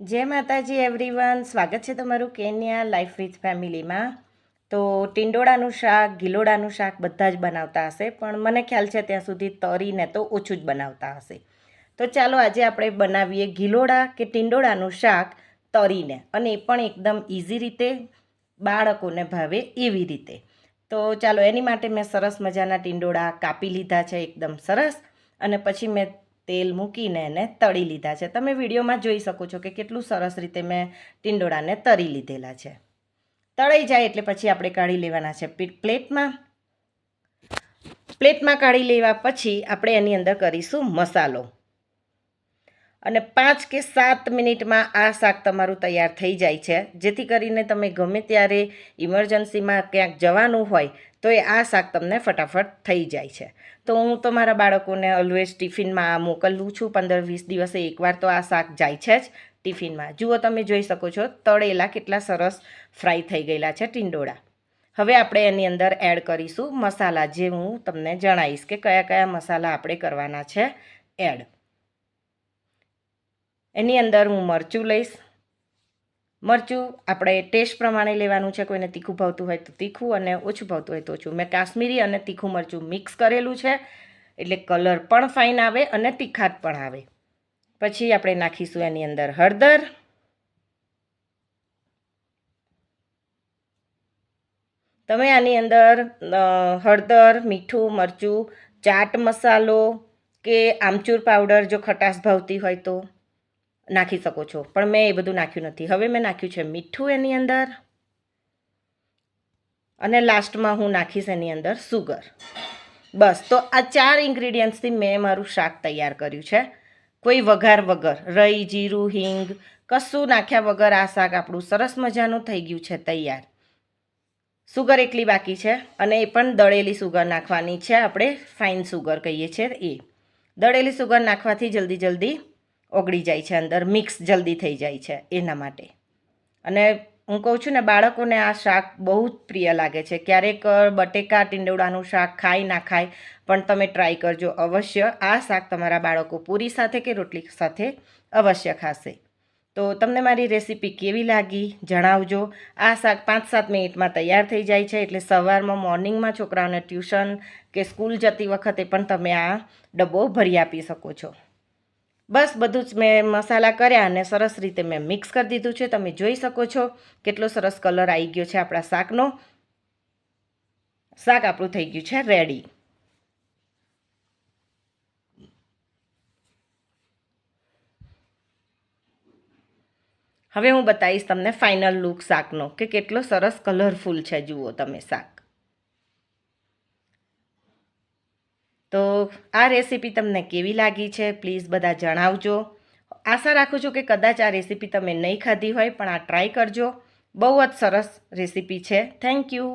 જય માતાજી એવરીવન સ્વાગત છે તમારું કેન્યા લાઈફ વિથ ફેમિલીમાં તો ટિંડોળાનું શાક, ગિલોડાનું શાક બધા જ બનાવતા હશે, પણ મને ખ્યાલ છે ત્યાં સુધી તરીને તો ઓછું જ બનાવતા હશે. તો ચાલો આજે આપણે બનાવીએ ગિલોડા કે ટિંડોળાનું શાક તરીને, અને એ પણ એકદમ ઇઝી રીતે બાળકોને ભાવે એવી રીતે. તો ચાલો એની માટે મેં સરસ મજાના ટિંડોળા કાપી લીધા છે, એકદમ સરસ, અને પછી મેં તેલ મૂકીને એને તળી લીધા છે. તમે વિડીયોમાં જોઈ શકો છો કે કેટલું સરસ રીતે મેં ટિંડોળાને તળી લીધેલા છે. તળાઈ જાય એટલે પછી આપણે કાઢી લેવાના છે પ્લેટમાં. પ્લેટમાં કાઢી લેવા પછી આપણે એની અંદર કરીશું મસાલો. અને પાંચ કે સાત મિનિટમાં આ શાક તમારું તૈયાર થઈ જાય છે. જેથી કરીને તમે ગમે ત્યારે ઇમરજન્સીમાં ક્યાંક જવાનું હોય તો એ આ શાક તમને ફટાફટ થઈ જાય છે. તો હું તો મારા બાળકોને ઓલવેઝ ટિફિનમાં મોકલું છું. પંદર વીસ દિવસે એકવાર તો આ શાક જાય છે જ ટિફિનમાં. જુઓ તમે જોઈ શકો છો, તળેલા કેટલા સરસ ફ્રાય થઈ ગયેલા છે ટિંડોળા. હવે આપણે એની અંદર એડ કરીશું મસાલા, જે હું તમને જણાવીશ કે કયા કયા મસાલા આપણે કરવાના છે એડ. એની અંદર હું મરચું લઈશ. મરચું આપણે ટેસ્ટ પ્રમાણે લેવાનું છે, કોઈને તીખું ભાવતું હોય તો તીખું અને ઓછું ભાવતું હોય તો ઓછું. મેં કાશ્મીરી અને તીખું મરચું મિક્સ કરેલું છે, એટલે કલર પણ ફાઇન આવે અને તીખાટ પણ આવે. પછી આપણે નાખીશું એની અંદર હળદર. તમે આની અંદર હળદર, મીઠું, મરચું, ચાટ મસાલો કે આમચૂર પાવડર જો ખટાશ ભાવતી હોય તો નાખી શકો છો. પણ મેં એ બધું નાખ્યું નથી. હવે મેં નાખ્યું છે મીઠું એની અંદર અને લાસ્ટમાં હું નાખીશ એની અંદર સુગર. બસ, તો આ ચાર ઇન્ગ્રીડિયન્ટ્સથી મેં મારું શાક તૈયાર કર્યું છે. કોઈ વઘાર વગર. રઈ, જીરું, હિંગ, કશું નાખ્યા વગર આ શાક આપણું સરસ મજાનું થઈ ગયું છે તૈયાર. સુગર એટલી બાકી છે અને એ પણ દળેલી સુગર નાખવાની છે આપણે ફાઇન સુગર કહીએ છીએ એ. દળેલી સુગર નાખવાથી જલ્દી જલ્દી ઓગળી જાય છે અંદર, મિક્સ જલ્દી થઈ જાય છે એના માટે. અને હું કહું છું ને, બાળકોને આ શાક બહુ જ પ્રિય લાગે છે. ક્યારેક બટેકા, ટીંડોળાનું શાક ખાય, ના ખાય, પણ તમે ટ્રાય કરજો. અવશ્ય આ શાક તમારા બાળકો પૂરી સાથે કે રોટલી સાથે અવશ્ય ખાશે. તો તમને મારી રેસીપી કેવી લાગી જણાવજો. આ શાક પાંચ સાત મિનિટમાં તૈયાર થઈ જાય છે, એટલે સવારમાં મોર્નિંગમાં છોકરાઓને ટ્યુશન કે સ્કૂલ જતી વખતે પણ તમે આ ડબ્બો ભરી આપી શકો છો. બસ બધું જ મેં મસાલા કર્યા અને સરસ રીતે મેં મિક્સ કરી દીધું છે. તમે જોઈ શકો છો કેટલો સરસ કલર આવી ગયો છે આપણા શાકનો. શાક આપણું થઈ ગયું છે રેડી. હવે હું બતાવીશ તમને ફાઇનલ લુક શાકનો કે કેટલો સરસ કલરફુલ છે જુઓ તમે શાક. તો આ રેસીપી તમને કેવી લાગી છે પ્લીઝ બધા જણાવજો. આશા રાખું છું કે કદાચ આ રેસીપી તમે નહીં ખાધી હોય, પણ આ ટ્રાય કરજો. બહુ જ સરસ રેસીપી છે. Thank you.